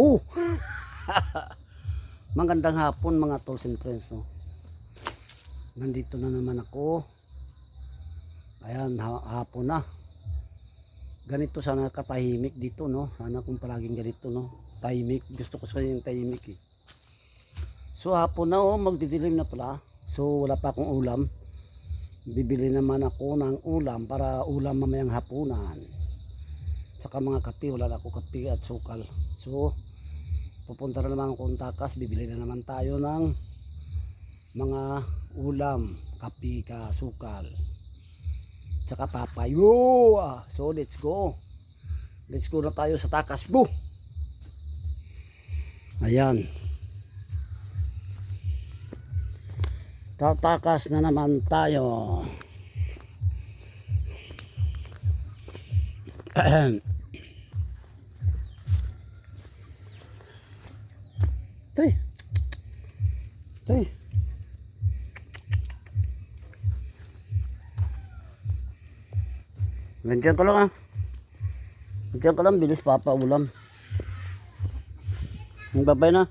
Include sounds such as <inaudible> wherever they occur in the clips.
Oh! <laughs> Magandang hapon mga tools and friends. No? Nandito na naman ako. Ayan, ha- hapon na. Ganito sana katahimik dito, no? Sana kung palaging ganito, no? Tahimik. Gusto ko sa yung tahimik, eh. So, hapon na, oh. Magdidilim na pala. So, wala pa akong ulam. Bibili naman ako ng ulam para ulam mamayang hapunan. Saka mga kape, wala na ako kape at sukal. So, pupunta na naman akong takas, bibili na naman tayo ng mga ulam, kape, ka, sukal. Tsaka papayo. Ah, So, let's go. Let's go na tayo sa takas. Boo! Ayan. Tatakas na naman tayo. Ahem. <clears throat> Tay. Tay. Nandiyan ka lang ah. Nandiyan ka lang, bilis papaulam. Ang babay na.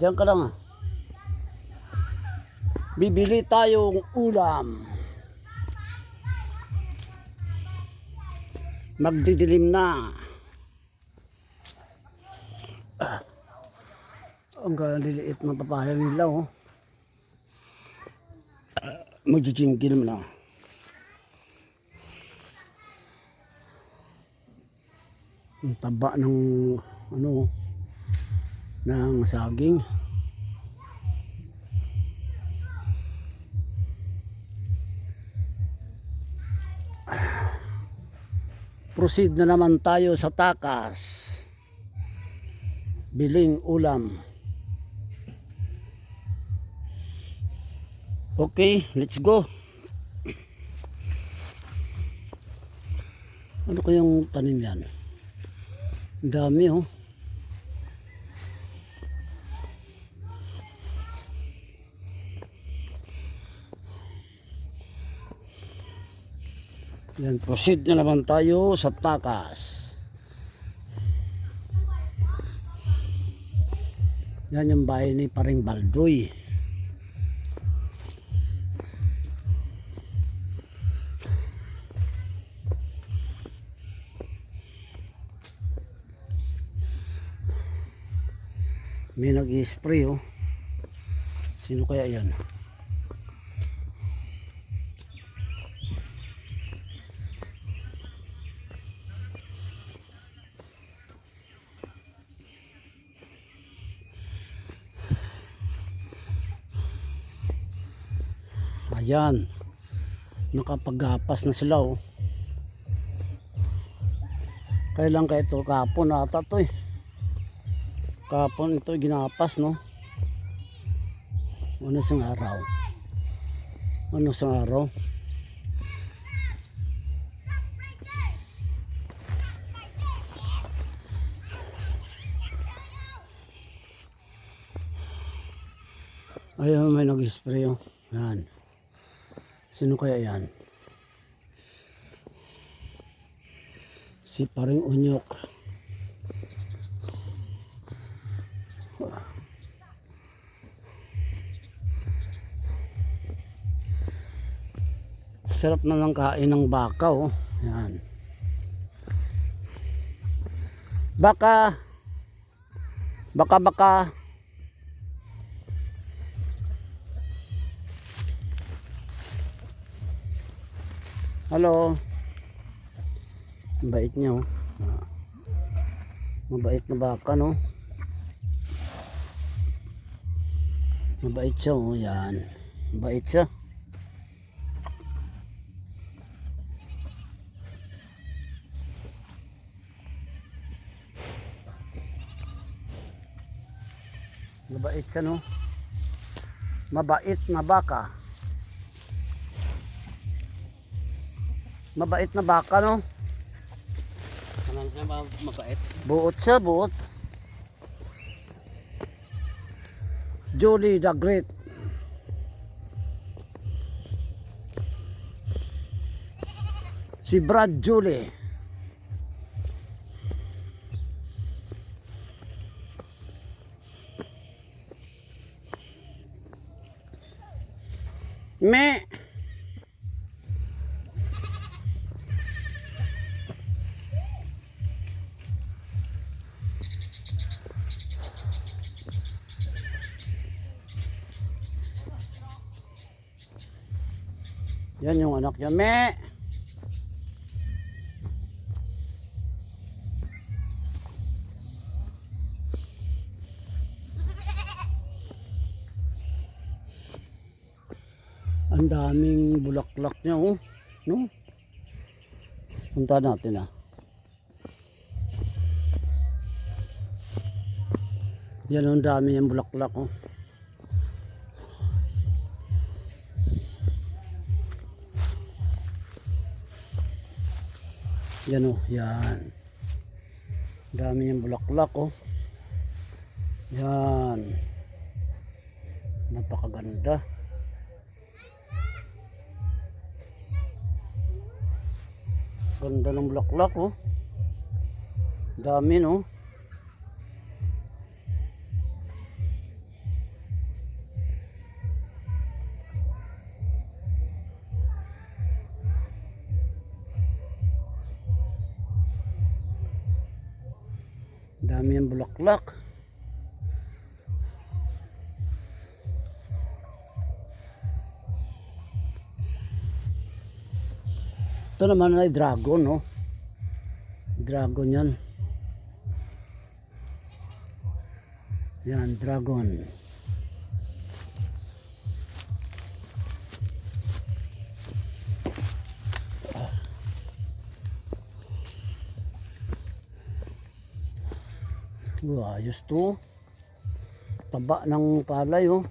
Diyan ka lang ah. Bibili tayong ulam. Magdidilim na. Ang liliit na papaya nila oh. Ah, Magjijingki naman na. Ang taba ng ano ng saging. Proceed na naman tayo sa takas. Biling ulam. Okay, let's go. Ano kayang tanim yan? Dami oh. Yan, proceed na naman tayo sa takas. Yan yung bahay ni Paring Baldoy. May nag-spray oh. Sino kaya yan? Ayan. Nakapagapas na sila oh. Kailan ka ito? Kapon ata to eh. Kapon ito ginapas no. Ano sang araw? Ano sang araw? Ayun may nag-spray oh. Yan. Sino kaya yan? Si paring unyok. Sarap na ng kain ng baka oh. Yan. Baka. Baka baka. Hello. Bait niya oh. Mabait na baka no. Mabait siya oh. Yan. Mabait siya. Mabait siya no. Mabait na baka. Mabait na baka no. Anong siya ba mabait? Buot siya, buot. Julie the Great. Si Brad Julie. Me. Yan yung anak niya. mẹ. Ang daming bulaklak niya, oh. No? Punta natin, ah. Yan, oh, ang dami yung bulaklak, oh. Yan, oh. Yan. Dami yung bulaklak, oh. Yan. Napakaganda. Ganda ng bulaklak oh. Dami no. Dami yung bulaklak. Ito naman ay dragon, no? Dragon yan. Yan, dragon. Wow, ayos to. Taba ng palay, oh.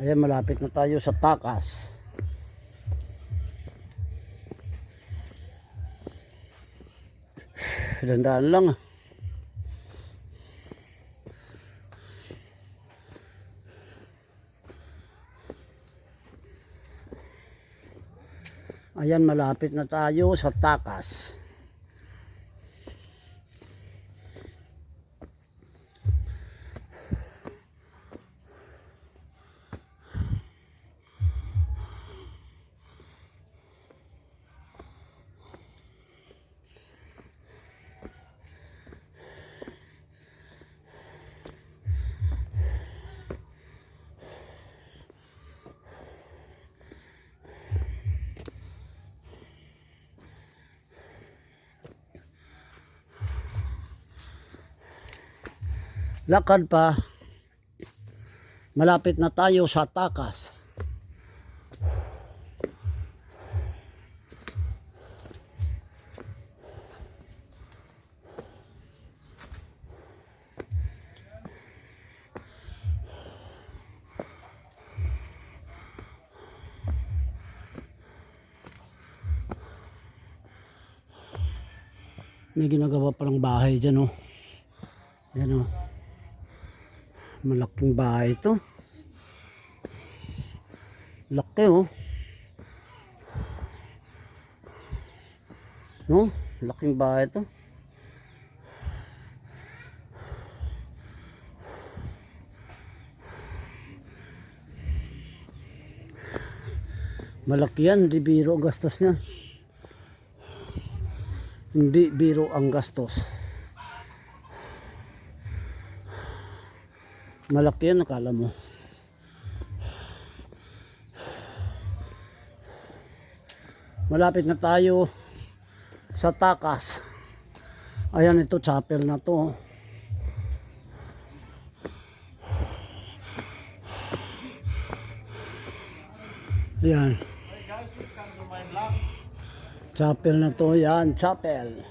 Ayan, malapit na tayo sa takas. Dandaan lang. Ayan, malapit na tayo sa takas. Lakad pa. Malapit na tayo sa takas. May ginagawa palang bahay dyan oh. Yan oh. Malaking bahay ito. Laki oh. No? Laking bahay ito. Malaki yan, hindi biro gastos niyan. Hindi biro ang gastos. Malaki yan, nakala mo. Malapit na tayo sa takas. Ayan ito, chapel na to. Ayan. Chapel na to, yan, chapel.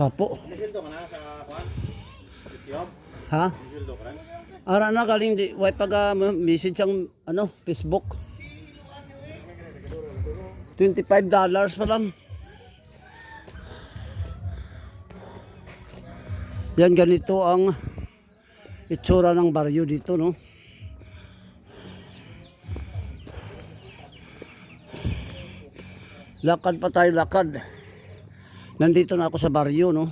Hapo. Ha? Ara na galing di way pag uh, message ang ano Facebook. 25 dollars pa lang. Yan ganito ang itsura ng baryo dito no. Lakad pa tayo lakad. Nandito na ako sa baryo, no?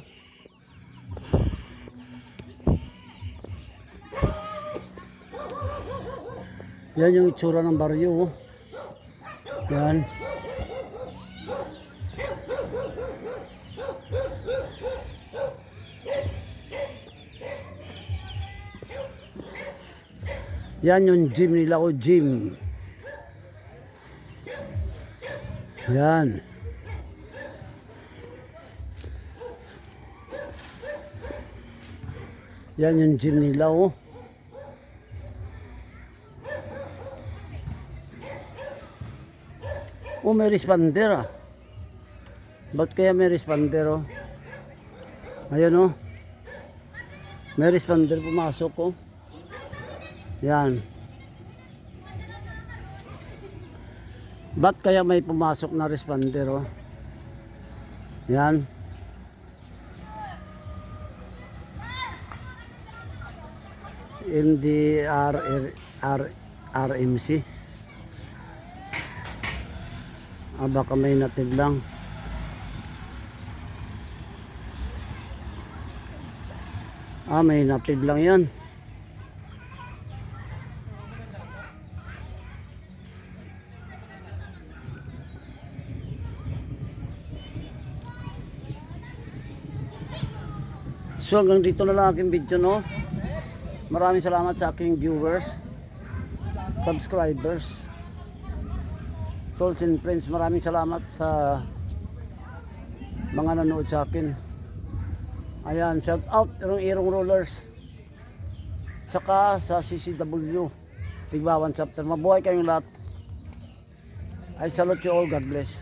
Yan yung itsura ng baryo, oh. Yan. Yan yung gym nila o gym. Yan. Yan yung gym nila oh. Oh, may responder ah. Ba't kaya may responder oh? Ayun oh. May responder pumasok oh. Yan. Ba't kaya may pumasok na responder oh? Yan. MDR R, RMC. Ah, baka may natig lang. Ah, may natig lang yan. So hanggang dito na lang aking video no. Maraming salamat sa aking viewers, subscribers, tolls and friends. Maraming salamat sa mga nanood sa akin. Ayan, shout out ng Irong Rollers. Tsaka sa CCW. Tigbawan chapter. Mabuhay kayong lahat. I salute you all. God bless.